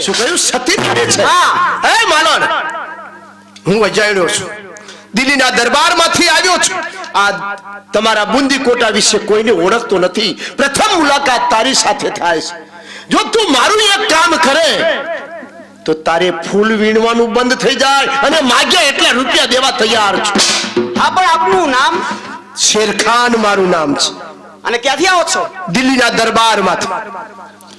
છે. શું કહ્યું? સતી કરે છે? હા. હે માલણ હું અજાણ્યો છું. દિલ્હીના દરબારમાંથી આવ્યો છું. આ તમારા બુંદી કોટા વિશે કોઈને ઓળખતો નથી. પ્રથમ મુલાકાત તારી સાથે થાય છે. જો તું મારું એક કામ કરે તો તારે ફૂલ વીણવાનું બંધ થઈ જાય અને માગ્યા એટલા રૂપિયા દેવા તૈયાર છું. હા પણ આપનું નામ? શેરખાન મારું નામ છે. અને ક્યાંથી આવો છો? દિલ્હીના દરબારમાંથી.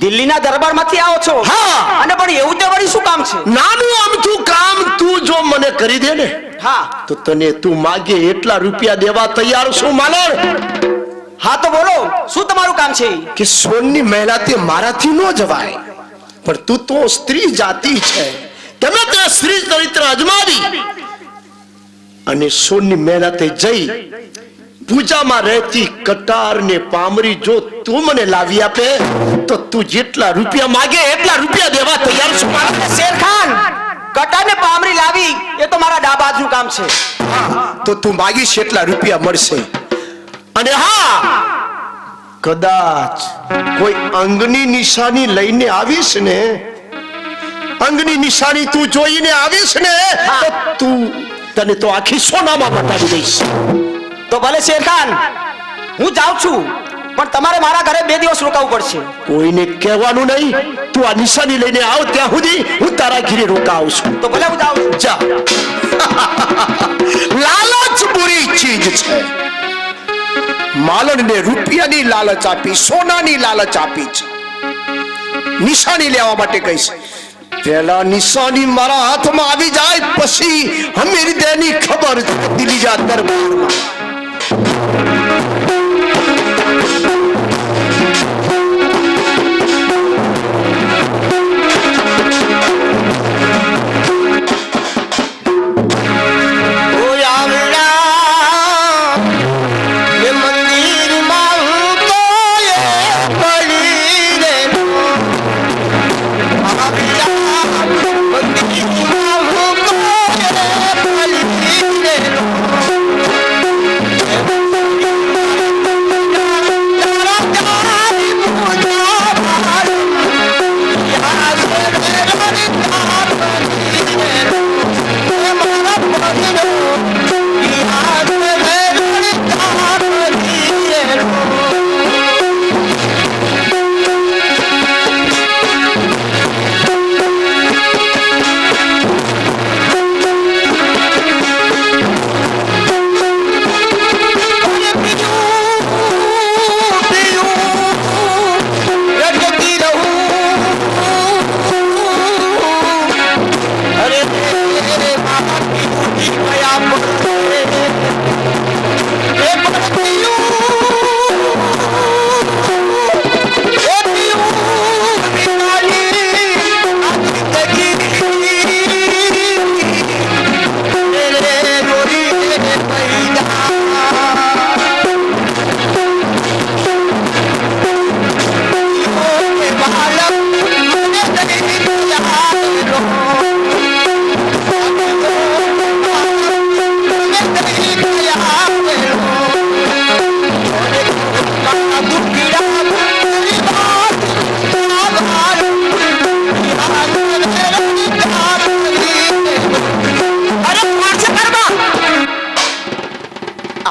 દિલ્હીના દરબારમાંથી આવો છો? હા. અને પણ એવું તે વળી શું કામ છે? નાનું અમથું કામ તું જો મને કરી દે ને હા. તો તને તું માગે એટલા રૂપિયા દેવા તૈયાર છું માલર હા તો બોલો શું તમારું કામ છે? કે સોનની મહેલાતે મારાથી ન જવાય પણ તું તો સ્ત્રી જાતિ છે. તમે તે સ્ત્રી ચરિત્ર અજમાવી. અને સોનની મહેલાતે જઈ પૂજામાં રહેતી કટાર ને પામરી જો તું મને લાવી આપે તો તું જેટલા રૂપિયા માગે એટલા રૂપિયા દેવા તૈયાર છું. શેરખાન કટાર ને પામરી લાવી એ તો મારા ડાબા કામ છે. તો તું માગીશ એટલા રૂપિયા મળશે. અને હા કદાચ કોઈ અંગની નિશાની લઈને આવીશ ને અંગની નિશાની તું જોઈને આવીશ ને તો તું તને તો આખી સોનામાં બતાવી દઈશ. તો ભલે શેરખાન હું જાઉં છું પણ તમારે મારા ઘરે બે દિવસ રોકાવું પડશે. કોઈને કહેવાનું નહીં તું આ નિશાની લઈને આવ ત્યાં સુધી હું તારા ઘરે રોકાવું છું. તો ભલે હું જાઉં છું. જા. લાલચ બુરી ચીજ છે. માલણને રૂપિયાની લાલચ આપી સોનાની લાલચ આપી છે. નિશાની લેવા માટે કહીશ. પેલા નિશાની મારા હાથમાં આવી જાય પછી હમીર દેની ખબર દિલીજા દરબારમાં. Thank you.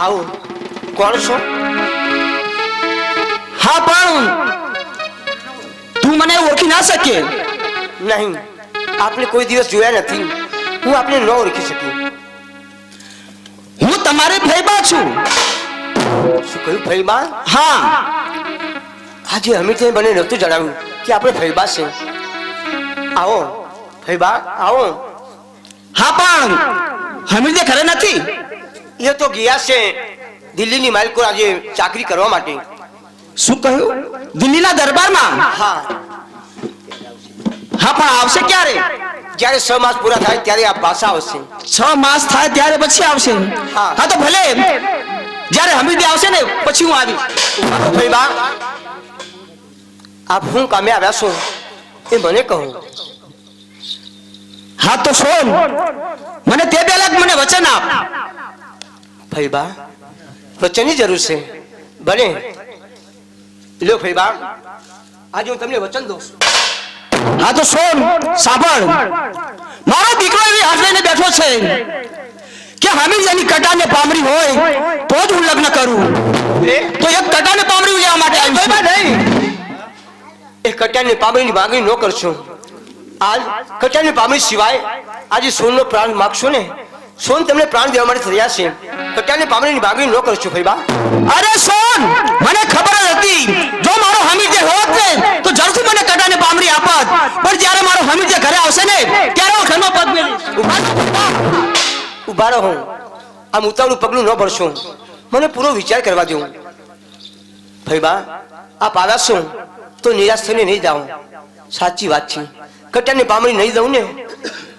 આવો. કોણ છો? હા, પણ તું મને ઓળખી ના શકે. નહીં. આપણે કોઈ દિવસ જોયા નથી. હું આપણે ન ઓળખી શકું. હું તમારી ફૈબા છું. શું કહ્યું ફૈબા હા. આજે અમિતે મને નહોતું જણાવ્યું કે આપણે ફૈબા છે. આવો. ફૈબા આવો. હા, પણ હમીદે ઘરે નથી. એ તો ગયા છે દિલ્હીની માલિકો આજે ચાકરી કરવા માટે. શું કહ્યું? દિલ્હીના દરબારમાં? હા. હા પણ આવશે ક્યારે? જ્યારે છ માસ પૂરા થાય ત્યારે આ ભાષા આવશે. છ માસ થાય ત્યારે પછી આવશે? હા. તો ભલે. જ્યારે હમીદે આવશે ને પછી હું આવી ભાઈ બા આપ હું કામે આવ્યા છો? એ મને કહો. હા તો સોન મને તે પહેલા મને વચન આપ. ફૈબા વચનની જરૂર છે? ભલે લ્યો બા આજે હું તમને વચન દઉં છું. હા તો સોન સાંભળ. મારો દીકરો એવી હાથ લઈને બેઠો છે કે હમીર જેની કટાને પામરી હોય તો જ હું લગ્ન કરું. તો એક કટાને પામરી લેવા માટે આવ્યું છું. એ કટ્યાની પામણીની માંગણી ન કરશો. આજ કટ્યાની પામરી સિવાય આજે સોનનો પ્રાણ માગશો ને? સોન તમને પ્રાણ દેવા માટે તૈયાર છે. કટ્યાની પામણીની માંગણી ન કરશો ભાઈબા અરે સોન મને ખબર જ હતી. જો મારો હમીર જે હોત ને તો જરથી મને કટાને પામરી આપત. પણ જ્યારે મારો હમીર જે ઘરે આવશે ને ત્યારે હું ઘરનો પગ મેલીશ. ઊભા રહો. આમ ઉતાવળું પગલું ન ભરશો. મને પૂરો વિચાર કરવા દો. ભાઈબા આપ આવ્યા છો તો નિરાશ થઈને નહીં જાઓ. સાચી વાત છે. કટ્યાની પામણી નહીં દઉં ને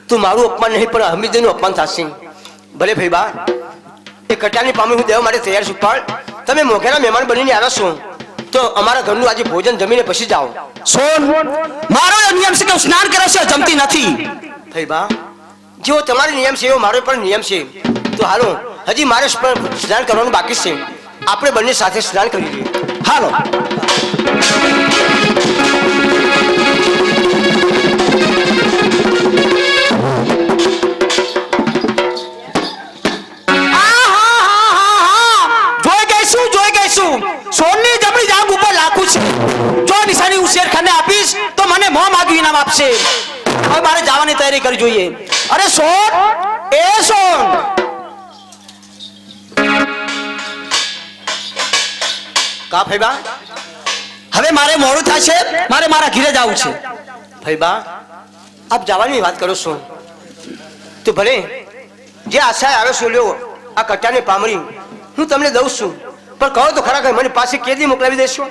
તો મારું અપમાન નહીં પણ હમીદનું અપમાન થશે. ભલે ભાઈબા એ કટાની પામી હું દેવા માટે તૈયાર છું પણ તમે મોઘેરા મહેમાન બનીને આવ્યા છો તો અમારા ઘરનું આજે ભોજન જમીને પછી જાઓ. સોન મારો નિયમ છે કે સ્નાન કરે છે જમતી નથી. ભાઈ બા જેવો તમારો નિયમ છે એવો મારો પણ નિયમ છે. તો હાલો હજી મારે સ્નાન કરવાનું બાકી છે. આપણે બંને સાથે સ્નાન કરી લઈએ. હાલો. કા ફૈબા હવે મારે મોડું થશે મારે મારા ઘરે જવું છે. ફૈબા આપ જવાની વાત કરો છો. તો ભલે જે આશા આવે છો લ્યો આ કટ્ટાને પામરી હું તમને દઉં છું. પણ કહો તો ખરા મને પાસે કેદી મોકલાવી દેશો?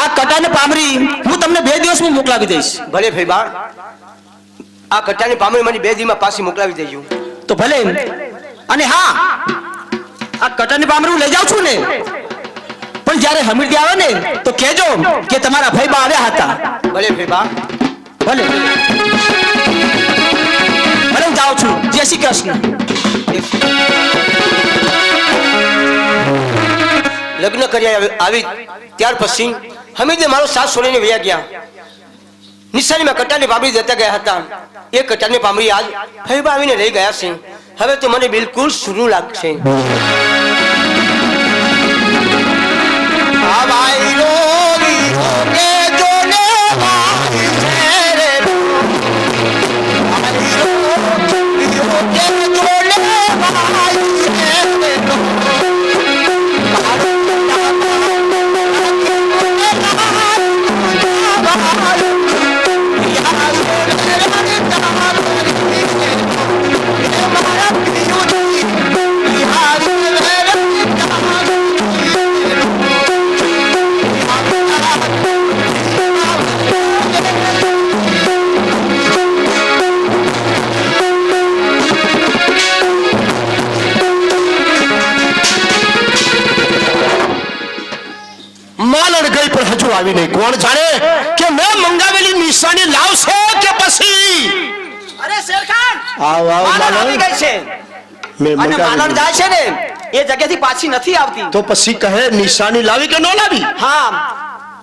આ કટાને પામરી હું તમને બે દિવસમાં મોકલાવી દઈશ. ભલે ફૈબા આ કટ્ટાની પામરી મને બે દીમાં પાછી મોકલાવી દેજો. તો ભલે. અને હા આ કટાની પામરી હું લઈ જાઉં છું ને? પણ જ્યારે હમીરદી આવે ને તો કહેજો કે તમારા ભાઈ બા આવ્યા હતા. ભલે ભાઈબા. ભલે. ભલે હું જાઉં છું. જય શ્રી કૃષ્ણ. લગ્ન કર્યા આવી- ત્યાર પછી હમીદે મારો સાથ છોડીને વ્યા ગયા. નિશાનીમાં કટાની પામડી જતા ગયા હતા. એ કટાની પામડી આજ ફઈબા આવીને લઈ ગયા છે. હવે તો મને બિલકુલ સૂરું લાગશે. ભાઈ આવી નહીં. કોણ જાણે કે મેં મંગાવેલી નિશાની લાવશે કે પછી? અરે શેરખાન આવ આવ આવી ગઈ છે. મેં મંગાવેલી. જાય છે ને એ જગ્યાથી પાછી નથી આવતી. તો પછી કહે નિશાની લાવી કે ન લાવી? હા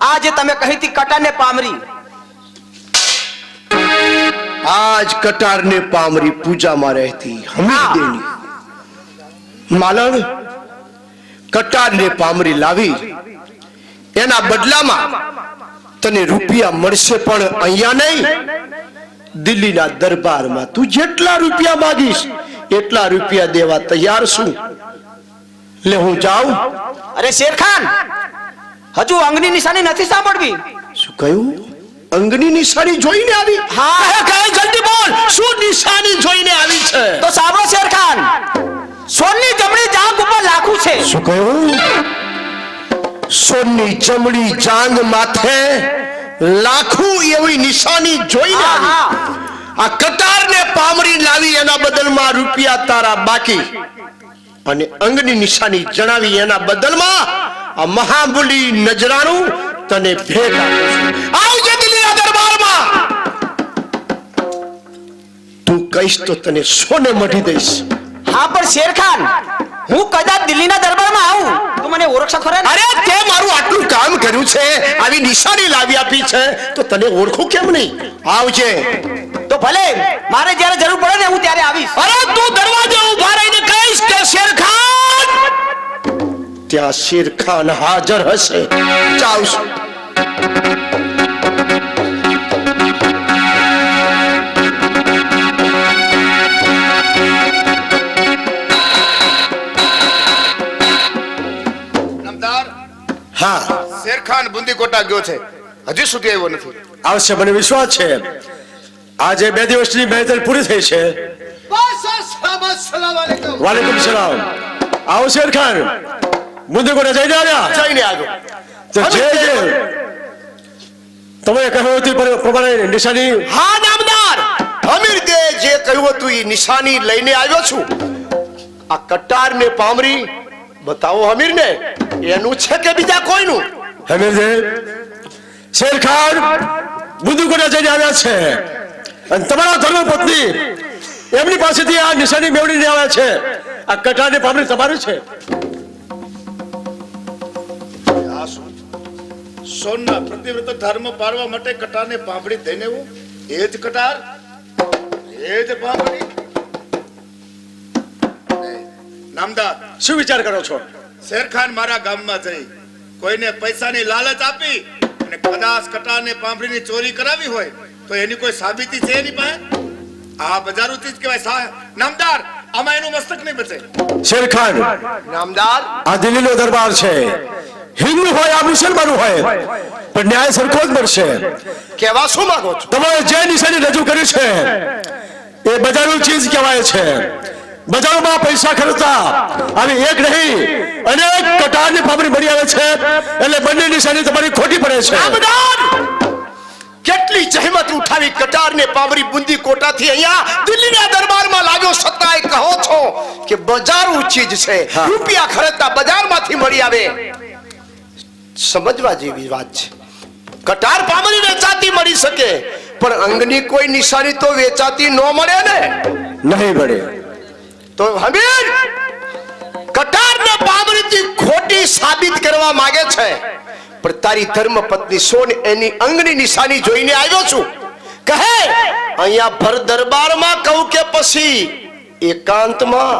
આ જે તમે કહી હતી કટાને પામરી. આજ કટાર ને પામરી પૂજામાં રહેતી હમીદેની માલણ કટાર ને પામરી લાવી એના બદલામાં તને રૂપિયા મળશે પણ અહીંયા નહીં. દિલ્હીના દરબારમાં તું જેટલા રૂપિયા માગીશ એટલા રૂપિયા દેવા તૈયાર છું. લે હું જાઉં. અરે શેરખાન હજુ અંગની નિશાની નથી સાંભળવી. શું કહ્યું? અંગની નિશાની જોઈને આવી? હા. હે કહે, જલ્દી બોલ. શું નિશાની જોઈને આવી છે? તો સાંભળો શેરખાન સોનની જમણી જાંઘ ઉપર લાખું છે. શું કહ્યું? સોનની ચમડી જાંગ માથે લાખો એવી નિશાની જોઈને આ કતારને પામરી લાવી એના બદલમાં રૂપિયા તારા બાકી. અને અંગની નિશાની જણાવી એના બદલમાં આ મહાબુલી નજરાનું તને ભેટ આવજે દિલ્હીના દરબારમાં. તું કહીશ તો તને સોને મઢી દઈશ. હા પણ શેરખાન હું કદાચ દિલ્હીના દરબારમાં આવું તો મને ઓળખશો ખરા અરે તે મારું આટલું કામ કર્યું છે આવી નિશાની લાવી આપી છે તો તને ઓળખું કેમ નહીં? આવજે. તો ભલે મારે જ્યારે જરૂર પડે ને હું ત્યારે આવીશ. અરે તું દરવાજે ઊભા રહીને કહીશ કે શેરખાન! ત્યાં શેરખાન હાજર હશે. જાઉં બુંદીકોટા ગયો છે. હજી સુધી આવ્યો નથી. આવશે મને વિશ્વાસ છે આજે બે દિવસની મહેનત પૂરી થઈ છે. વાલેકુમ સલામ. આવો શેરખાન મુદ્દે કોને જઈને આવ્યા? જઈને આવ્યો. તો જે જે તમે કહ્યું હતું પ્રમાણે નિશાની હા નામદાર. અમીર દે જે કહ્યું હતું એ નિશાની લઈને આવ્યો છું. આ કટાર ને પામરી બતાવો અમીર ને એનું છે કે બીજા કોઈનું? શેરખાન જઈને આવ્યા છે. અને તમારા ધર્મપત્ની એમની પાસેથી આ નિશાની મેળવીને આવ્યા છે. આ કટારની પામણી તમારી છે? સોનના પ્રતિવ્રત ધર્મ પાળવા માટે કટારને પાંભડી દઈને એવું એ જ કટાર? એ જ પાંભડી નામદાર શું વિચાર કરો છો? શેરખાન મારા ગામમાં જઈ કોઈને પૈસાની લાલચ આપી અને કદાચ કટારને પાંભડીની ચોરી કરાવી હોય તો એની કોઈ સાબિતી છે એની પાસે? આ બજારું જ કહેવાય. નામદાર આમાં એનું મસ્તક નહીં બચે. શેરખાન નામદાર? આ દિલ્હીનો દરબાર છે. હિન્દુ હોય આ મુસલમાન હોય પણ ન્યાય સરખો જ મળશે. કેવા શું માંગો છો? તમારે જે નિશાની રજૂ કરી છે એ બજારનું ચીજ કહેવાય છે. બજારોમાં પૈસા ખર્ચતા. અને એક નહીં અનેક કટારની ફાબરી મળી આવે છે. એટલે બંને નિશાની તમારી ખોટી પડે છે. કેટલી જહેમત ઉઠાવી કટાર ને પામરી બુંદી કોટાથી અહીંયા દિલ્હીના દરબારમાં લાગ્યો છતાંય કહો છો કે બજાર ચીજ છે. રૂપિયા ખર્ચતા બજારમાંથી મળી આવે. સમજવા જેવી વાત છે. કટાર પામરી વેચાતી મળી શકે પણ અંગની કોઈ નિશાની તો વેચાતી ન મળે ને? નહીં મળે. તો હમીર કટારને ને ખોટી સાબિત કરવા માંગે છે. પણ તારી ધર્મ પત્ની સોન એની અંગની નિશાની જોઈને આવ્યો છું. કહે, અહીંયા ભર દરબારમાં કહું કે પછી એકાંતમાં